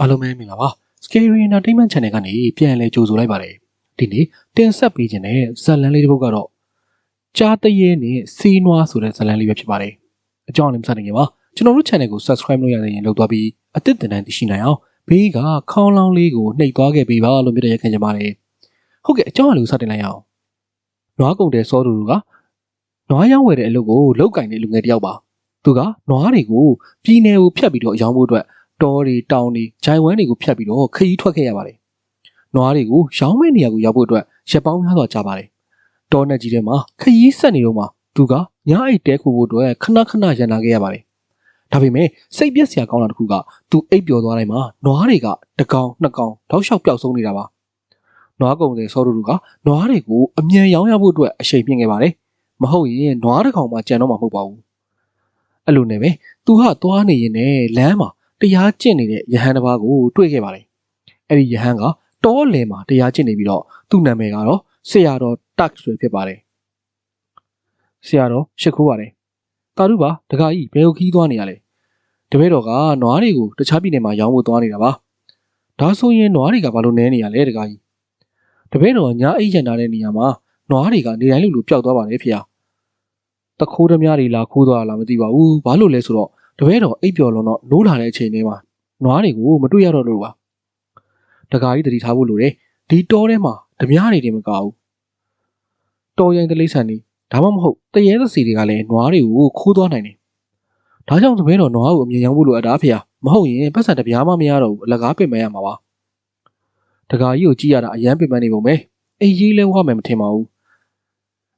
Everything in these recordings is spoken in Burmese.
အားလုံးပဲမင်္ဂလာပါ Scary Entertainment Channel ကနေပြန်လည်ကြိုဆိုလိုက်ပါတယ်ဒီနေ့တင်ဆက်ပေးခြင်းတဲ့ဇာတ်လမ်းလေးတစ်ပုဒ်ကတော့ကြားတရေနဲ့စီးနွားဆိုတဲ့ဇာတ်လမ်းလေးပဲဖြစ်ပါတယ်အကြောင်းလည်းမစတင်ခင်ပါကျွန်တော်တို့ channel ကို subscribe လုပ်ရတဲ့ရင်လုပ်သွားပြီးအသစ်တင်တန်းသိရှိနိုင်အောင်ဘေးကခေါင်းလောင်းလေးကိုနှိပ်သွားခဲ့ပေးပါလို့မြတ်တဲ့ရခင်ကြပါတယ်ဟုတ်ကဲ့အကြောင်းအရာလေးကိုစတင်လိုက်အောင်နွားကုံတဲ့စောတူတူကနွားရောင်းဝယ်တဲ့အလုပ်ကိုလောက်ကင်တဲ့လူငယ်တစ်ယောက်ပါသူကနွားတွေကိုပြည်နယ်ကိုဖြတ်ပြီးတော့ရောင်းဖို့အတွက် တောတွေတောင်တွေဂျိုင်ဝမ်းတွေကိုဖြတ်ပြီးတော့ခရီးထွက်ခဲ့ရပါတယ်။နွားတွေကိုရောင်းမဲ့နေရာကိုရောက်ဖို့အတွက်ရက်ပေါင်းများစွာကြာပါတယ်။တောနဲ့ကြီးထဲမှာခရီးဆက်နေတော့မှသူကညအိတ်တဲခိုဖို့အတွက်ခဏခဏရန်နာခဲ့ရပါတယ်။ဒါပေမဲ့စိတ်ပြက်စရာကောင်းတာတစ်ခုကသူအိပ်ပျော်သွားတိုင်းမှာနွားတွေကတကောင်နှစ်ကောင်တောက်လျှောက်ပျောက်ဆုံးနေတာပါ။နွားကုံတဲ့စောတူတူကနွားတွေကိုအမြန်ရောင်းရဖို့အတွက်အချိန်မြင့်ခဲ့ပါတယ်။မဟုတ်ရင်နွားတစ်ကောင်မှကြံတော့မှာမဟုတ်ပါဘူး။အဲ့လိုနဲ့ပဲသူကသွားနေရင်လည်းလမ်းမှာ တရားကျင့်နေတဲ့ယဟန်တစ်ပါးကိုတွေ့ခဲ့ပါတယ်။အဲ့ဒီယဟန်ကတောလယ်မှာတရားကျင့်နေပြီးတော့သူ့နာမည်ကတော့ဆရာတော်တက်ဆွေဖြစ်ပါတယ်။ဆရာတော်ရှ िख ိုးပါတယ်။တာရုပါတခါကြီးဘယ်ကိုခီးသွားနေရလဲ။တပည့်တော်ကနွားတွေကိုတခြားပြည်နယ်မှာရောင်းဖို့သွားနေတာပါ။ဒါဆိုရင်နွားတွေကဘာလို့နဲနေရလဲတခါကြီး။တပည့်တော်ညာအိတ်ရန်ထားတဲ့နေရာမှာနွားတွေကနေတိုင်းလူလူပျောက်သွားပါလေဖေ။တခိုးသမားတွေလာခိုးသွားလားမသိပါဘူး။ဘာလို့လဲဆိုတော့ တပည့်တော်အိပ်ပျော်လွန်တော့နိုးလာတဲ့အချိန်လေးမှာနွားတွေကိုမတွေ့ရတော့လို့ပါတကာကြီးတတိထားဖို့လိုတယ်ဒီတောထဲမှာဓမြတွေတင်မကဘူးတော်ရင်တလိဆန်နေဒါမှမဟုတ်တရေသစီတွေကလည်းနွားတွေကိုခိုးသွားနိုင်တယ်ဒါကြောင့်တပည့်တော်နွားကိုအမြင်ရောက်ဖို့လိုအပ်တာဖေမဟုတ်ရင်ပတ်စံတပြားမှမရတော့ဘူးအလကားပင်မရမှာပါတကာကြီးကိုကြည့်ရတာအရန်ပင်ပန်းနေပုံပဲအိမ်ကြီးလဲဝမယ်မထင်ပါဘူး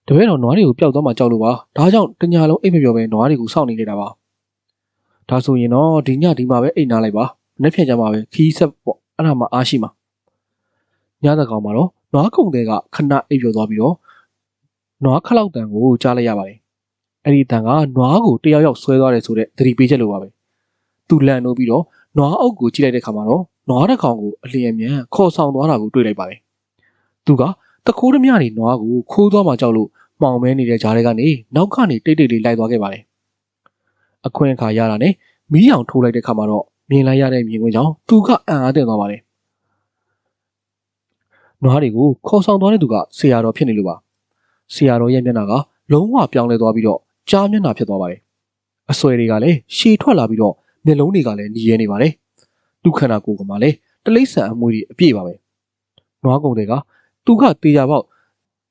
တပည့်တော်နွားတွေကိုပျောက်သွားမှကြောက်လို့ပါဒါကြောင့်တညာလုံးအိမ်မပြောပဲနွားတွေကိုစောင့်နေနေတာပါ ဒါဆိုရင်တော့ဒီညဒီမှာပဲအိတ်နာလိုက်ပါမနေ့ဖြန်ကြမှာပဲခီးဆက်ပေါ့အဲ့ဒါမှအားရှိမှာညတကောင်မှာတော့နွားကုံတဲ့ကခဏအိပ်ပျော်သွားပြီးတော့နွားခလောက်တန်ကိုကြားလိုက်ရပါတယ်အဲ့ဒီတန်ကနွားကိုတယောက်ယောက်ဆွဲသွားတယ်ဆိုတဲ့သတိပေးချက်လိုပါပဲသူလန့်လို့ပြီးတော့နွားအုပ်ကိုကြည့်လိုက်တဲ့ခါမှာတော့နွားတစ်ကောင်ကိုအလျင်အမြန်ခေါ်ဆောင်သွားတာကိုတွေ့လိုက်ပါတယ်သူကတခိုးဓမြနေနွားကိုခိုးသွားမှကြောက်လို့မှောင်မဲနေတဲ့ကြားထဲကနေနောက်ကနေတိတ်တိတ်လေးလိုက်သွားခဲ့ပါတယ် အခွင့်အခါရတာနဲ့မီးအောင်ထိုးလိုက်တဲ့ခါမှာတော့မြင်လိုက်ရတဲ့မြင်ကွင်းကြောင့်သူကအံ့အားသင့်သွားပါတယ်။နွားတွေကိုခေါ်ဆောင်သွားတဲ့သူကဆရာတော်ဖြစ်နေလို့ပါ။ဆရာတော်ရဲ့မျက်နှာကလုံးဝပြောင်းလဲသွားပြီးတော့ကြားမျက်နှာဖြစ်သွားပါတယ်။အဆွဲတွေကလည်းရှည်ထွက်လာပြီးတော့မျက်လုံးတွေကလည်းညီရဲနေပါတယ်။သူ့ခန္ဓာကိုယ်ကမှလည်းတလိษံအမွှေးတွေအပြည့်ပါပဲ။နွားကုံတွေကသူကတေချာပေါက်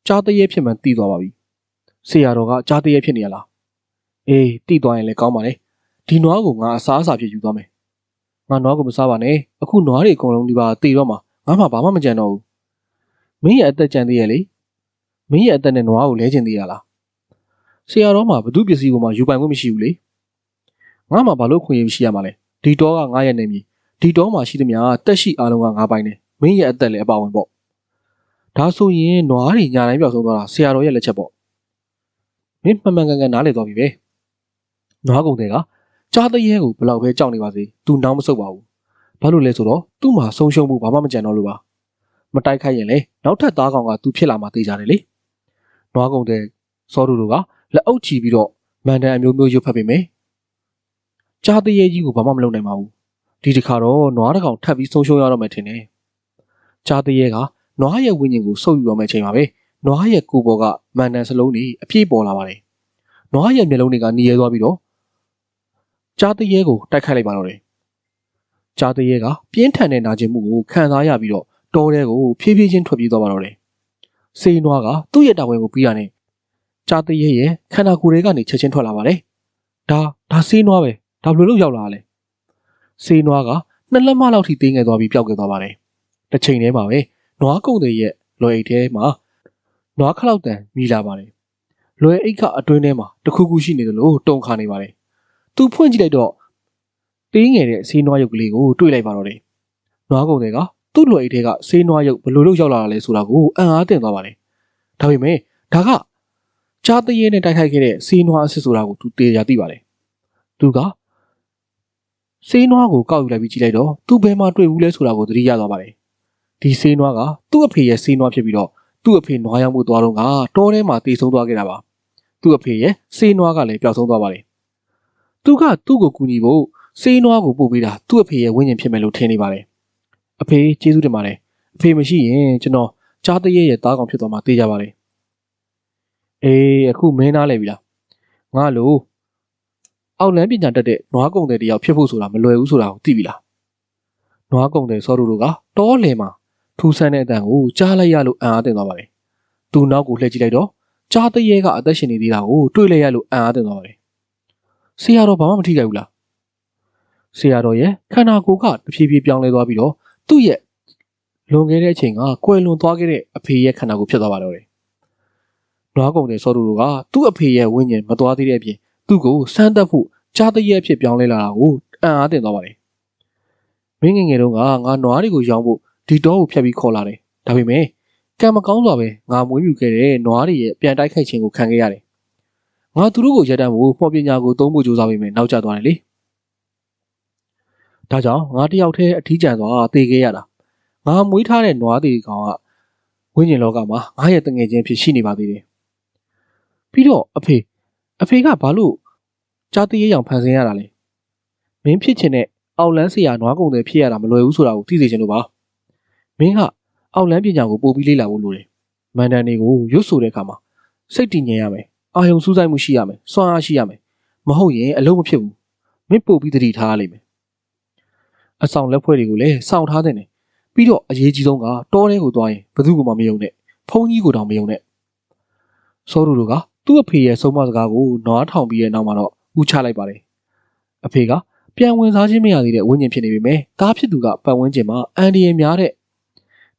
ကြားတရေဖြစ်မှန်းသိသွားပါပြီ။ဆရာတော်ကကြားတရေဖြစ်နေရလား။ အေးတိသွားရင်လည်းကောင်းပါလေ။ဒီနွားကိုငါအစားအစာဖြစ်ယူသွားမယ်ငါနွားကိုမစားပါနဲ့အခုနွားတွေအကုန်လုံးဒီပါတေတော့မှာငါမှဘာမှမကြံတော့ဘူးမင်းရဲ့အသက်ကြံသေးရဲ့လေမင်းရဲ့အသက်နဲ့နွားကိုလဲကျင်သေးရလားဆရာတော်မှာဘသူပစ္စည်းကိုမှယူပိုင်ခွင့်မရှိဘူးလေငါမှဘာလို့ခွင့်ရမရှိရမှာလဲဒီတော့ကငါရဲ့နေမြေဒီတော့မှာရှိသမျှတက်ရှိအားလုံးကငါပိုင်တယ်မင်းရဲ့အသက်လည်းအပါဝင်ပေါ့ဒါဆိုရင်နွားတွေညာတိုင်းပြောက်ဆုံးသွားတာဆရာတော်ရဲ့လက်ချက်ပေါ့မင်းမှန်မှန်ကန်ကန်နားလည်သွားပြီပဲ နွားကုန်တဲ့ကကြားတရေကိုဘလောက်ပဲကြောက်နေပါစေသူနောက်မဆုတ်ပါဘူးဘာလို့လဲဆိုတော့သူ့မှာဆုံးရှုံးမှုဘာမှမကြံတော့လို့ပါမတိုက်ခိုက်ရင်လေနောက်ထပ်သားကောင်ကသူဖြစ်လာမှသိကြတယ်လေနွားကုန်တဲ့စောတူတို့ကလက်အုပ်ချီပြီးတော့မန်တန်အမျိုးမျိုးရွတ်ဖတ်ပေးမယ်ကြားတရေကြီးကိုဘာမှမလုပ်နိုင်ပါဘူးဒီတစ်ခါတော့နွားတစ်ကောင်ထပ်ပြီးဆုံးရှုံးရတော့မယ်ထင်တယ်ကြားတရေကနွားရဲ့ဝိညာဉ်ကိုဆုပ်ယူတော့မယ့်ချိန်ပါပဲနွားရဲ့ကိုယ်ပေါ်ကမန်တန်စလုံးတွေအပြည့်ပေါ်လာပါတယ်နွားရဲ့မျက်လုံးတွေကหนีရဲသွားပြီးတော့ ကြားတရေကိုတိုက်ခိုက်လိုက်ပါတော့တယ်။ကြားတရေကပြင်းထန်တဲ့နာကျင်မှုကိုခံစားရပြီးတော့တောထဲကိုဖြည်းဖြည်းချင်းထွက်ပြေးသွားပါတော့တယ်။စေးနွားကသူ့ရဲ့တာဝန်ကိုပြီးရနဲ့ကြားတရေရဲ့ခန္ဓာကိုယ်တွေကနေချက်ချင်းထွက်လာပါတယ်။ဒါဒါစေးနွားပဲ။ဒါဘယ်လိုလုပ်ရောက်လာလဲ။စေးနွားကနှစ်လက်မလောက်ထိသေးငယ်သွားပြီးပျောက်ခဲ့သွားပါတယ်။တစ်ချိန်တည်းမှာပဲနွားကုံတွေရဲ့လွယ်အိတ်ထဲမှာနွားခလောက်တန်မိလာပါတယ်။လွယ်အိတ်ကအတွင်းထဲမှာတခုခုရှိနေတယ်လို့တုံခါနေပါတယ် သူဖွင့်ကြည့်လိုက်တော့သေးငယ်တဲ့ဆေးနွားရုပ်ကလေးကိုတွေ့လိုက်ပါတော့တယ်။နွားကုန်တွေကသူ့လွယ်အိတ်ထဲကဆေးနွားရုပ်ဘယ်လိုလုပ်ရောက်လာတာလဲဆိုတာကိုအံ့အားသင့်သွားပါတယ်။ဒါပေမဲ့ဒါကကြားတရေနဲ့တိုက်ခိုက်ခဲ့တဲ့ဆေးနွားအစ်စ်ဆိုတာကိုသူတေချာသိပါတယ်။သူကဆေးနွားကိုကောက်ယူလိုက်ပြီးကြည့်လိုက်တော့သူဘယ်မှာတွေ့ဘူးလဲဆိုတာကိုသတိရသွားပါတယ်။ဒီဆေးနွားကသူ့အဖေရဲ့ဆေးနွားဖြစ်ပြီးတော့သူ့အဖေနွားရောက်မှုသွားတော့ကတောထဲမှာတေဆုံးသွားခဲ့တာပါ။သူ့အဖေရဲ့ဆေးနွားကလည်းပျောက်ဆုံးသွားပါတယ်။ သူကသူ့ကိုကူညီဖို့စေးနွားကိုပို့ပေးတာသူ့အဖေရဲ့ဝိညာဉ်ဖြစ်မယ်လို့ထင်နေပါတယ်အဖေကျေးဇူးတင်ပါတယ်အဖေမရှိရင်ကျွန်တော်ကြားတရဲ့ရဲ့တားကောင်ဖြစ်သွားမှသိကြပါတယ်အေးအခုမင်းနားလဲပြီလားငါလို့အောက်လန်းပညာတတ်တဲ့နွားကုံတဲ့တယောက်ဖြစ်ဖို့ဆိုတာမလွယ်ဘူးဆိုတာကိုသိပြီလားနွားကုံတဲ့စောတို့တို့ကတောလယ်မှာထူဆန်းတဲ့အတန်ကိုကြားလိုက်ရလို့အံ့အားသင့်သွားပါတယ်သူနောက်ကိုလှည့်ကြည့်လိုက်တော့ကြားတရဲ့ကအသက်ရှင်နေသေးတာကိုတွေ့လိုက်ရလို့အံ့အားသင့်သွားပါတယ် ဆရာတော်ဘာမှမထိခိုက်ဘူးလားဆရာတော်ရဲ့ခန္ဓာကိုယ်ကတဖြည်းဖြည်းပြောင်းလဲသွားပြီးတော့သူ့ရဲ့လွန်ခဲ့တဲ့အချိန်ကကွယ်လွန်သွားခဲ့တဲ့အဖေရဲ့ခန္ဓာကိုယ်ဖြစ်သွားပါတော့တယ်။နွားကုံတဲ့စောတူတို့ကသူ့အဖေရဲ့ဝိညာဉ်မသွားသေးတဲ့အပြင်သူ့ကိုစမ်းသပ်ဖို့ကြားတရက်ဖြစ်ပြောင်းလဲလာတာကိုအံ့အားသင့်သွားပါတယ်။မင်းငယ်ငယ်တုန်းကငါနွားတွေကိုရောင်းဖို့ဒီတော့ကိုဖြတ်ပြီးခေါ်လာတယ်။ဒါပေမဲ့ကံမကောင်းစွာပဲငါမွေးမြူခဲ့တဲ့နွားတွေရဲ့ပြန်တိုက်ခိုက်ခြင်းကိုခံခဲ့ရတယ်။ ငါသူတို့ကိုရက်တမ်းဖို့ပေါ်ပညာကိုသုံးဖို့ကြိုးစားပေမဲ့နောက်ကျသွားတယ်လေ။ဒါကြောင့်ငါတယောက်တည်းအထီးကျန်သွားသေခဲ့ရတာငါမွေးထားတဲ့နွားသေးကောင်ကဝိညာဉ်လောကမှာငါရဲ့တငယ်ချင်းဖြစ်ရှိနေပါသေးတယ်ပြီးတော့အဖေအဖေကဘာလို့ကြားတရေရောင်ဖန်ဆင်းရတာလဲမင်းဖြစ်ချင်တဲ့အောက်လန်းဆရာနွားကုံတွေဖြစ်ရတာမလွယ်ဘူးဆိုတာကိုသိစေချင်လို့ပါမင်းကအောက်လန်းပညာကိုပို့ပြီးလေ့လာဖို့လိုတယ်မန်ဒန်တွေကိုရွတ်ဆိုတဲ့အခါမှာစိတ်တည်ငြိမ်ရမယ် အာယုံစူးစိုက်မှုရှိရမယ်စွမ်းအားရှိရမယ်မဟုတ်ရင်အလုံးမဖြစ်ဘူးမင်းပို့ပြီးတတိထားရလိမ့်မယ်အဆောင်လက်ဖွဲ့တွေကိုလည်းစောင့်ထားတဲ့နေပြီးတော့အရေးကြီးဆုံးကတောထဲကိုသွားရင်ဘယ်သူမှမယုံနဲ့ဖုန်းကြီးကိုတောင်မယုံနဲ့စောရူတို့ကသူ့အဖေရဲ့ဆုံးမစကားကိုနွားထောင်ပြီးတဲ့နောက်မှာတော့ဥချလိုက်ပါတယ်အဖေကပြန်ဝင်စားခြင်းမရသေးတဲ့ဝိညာဉ်ဖြစ်နေပေမဲ့တားဖြစ်သူကပတ်ဝန်းကျင်မှာအန်ဒီရများတဲ့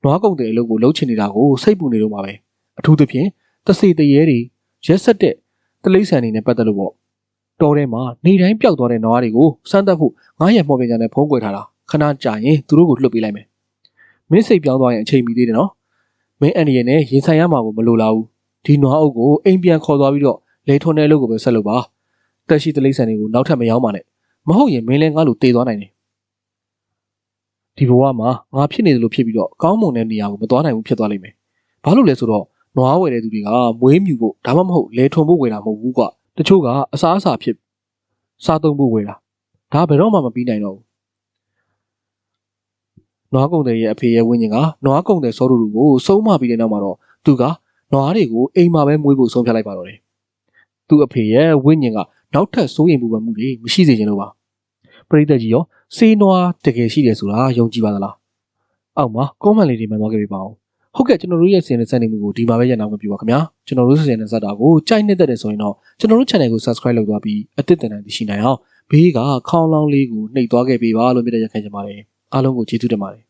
နွားကုံတဲ့အလုပ်ကိုလှုပ်ချင်နေတာကိုစိတ်ပူနေတော့မှာပဲအထူးသဖြင့်တစေတရေတွေ ရက်ဆက်တဲ့တလိษံတွေနဲ့ပတ်သက်လို့ပေါ့တောထဲမှာနေတိုင်းပျောက်သွားတဲ့နွားတွေကိုစမ်းသပ်ဖို့ငားရမော်ပင်ကြနဲ့ဖုံးကွယ်ထားတာခဏကြာရင်သူတို့ကိုလွှတ်ပေးလိုက်မယ်မင်းစိတ်ပြောင်းသွားရင်အချိန်မီသေးတယ်နော်မင်းအန်ဒီရဲ့နဲ့ရင်ဆိုင်ရမှာကိုမလိုလားဘူးဒီနွားအုပ်ကိုအိမ်ပြန်ခေါ်သွားပြီးတော့လေထုံတဲ့အလုပ်ကိုပဲဆက်လုပ်ပါတက်ရှိတလိမ့်ဆန်တွေကိုနောက်ထပ်မရောက်ပါနဲ့မဟုတ်ရင်မင်းလည်းငါ့လိုတေသွားနိုင်တယ်ဒီဘဝမှာငါဖြစ်နေတယ်လို့ဖြစ်ပြီးတော့ကောင်းမွန်တဲ့နေရာကိုမသွားနိုင်ဘူးဖြစ်သွားလိမ့်မယ်ဘာလို့လဲဆိုတော့ နွားဝယ်တဲ့သူတွေကမွေးမြူဖို့ဒါမှမဟုတ်လေထုံဖို့ဝယ်တာမဟုတ်ဘူးကွာတချို့ကအစားအစာဖြစ်စားသုံးဖို့ဝယ်တာဒါဘယ်တော့မှမပြီးနိုင်တော့ဘူးနွားကုံတဲ့ရဲ့အဖေရဲ့ဝိညာဉ်ကနွားကုံတဲ့စောတူတူကိုဆုံးမပြီးတဲ့နောက်မှာတော့သူကနွားတွေကိုအိမ်မှာပဲမွေးဖို့ဆုံးဖြတ်လိုက်ပါတော့တယ်။သူ့အဖေရဲ့ဝိညာဉ်ကနောက်ထပ်စိုးရိမ်ပူပန်မှုတွေမရှိစေချင်လို့ပါ။ပရိသတ်ကြီးရောစေးနွားတကယ်ရှိတယ်ဆိုတာယုံကြည်ပါသလား။အောက်မှာ comment လေးတွေမှသွားခဲ့ပြပါဦး။ ဟုတ်ကဲ့ကျွန်တော်တို့ရဲ့စီစဉ်စက်နေမှုကိုဒီမှာပဲရန်အောင်ပြပါခင်ဗျာ။ကျွန်တော်တို့စီစဉ်တဲ့ဇာတ်တာကိုကြိုက်နေတဲ့တဲ့ဆိုရင်တော့ကျွန်တော်တို့ channel ကို subscribe လုပ်သွားပြီးအသစ်တင်နိုင်သိရှိနိုင်အောင်ဘေးကခေါင်းလောင်းလေးကိုနှိပ်သွားခဲ့ပေးပါလို့မြတ်တဲ့ရခိုင်ကြပါတယ်။အားလုံးကိုကျေးဇူးတင်ပါတယ်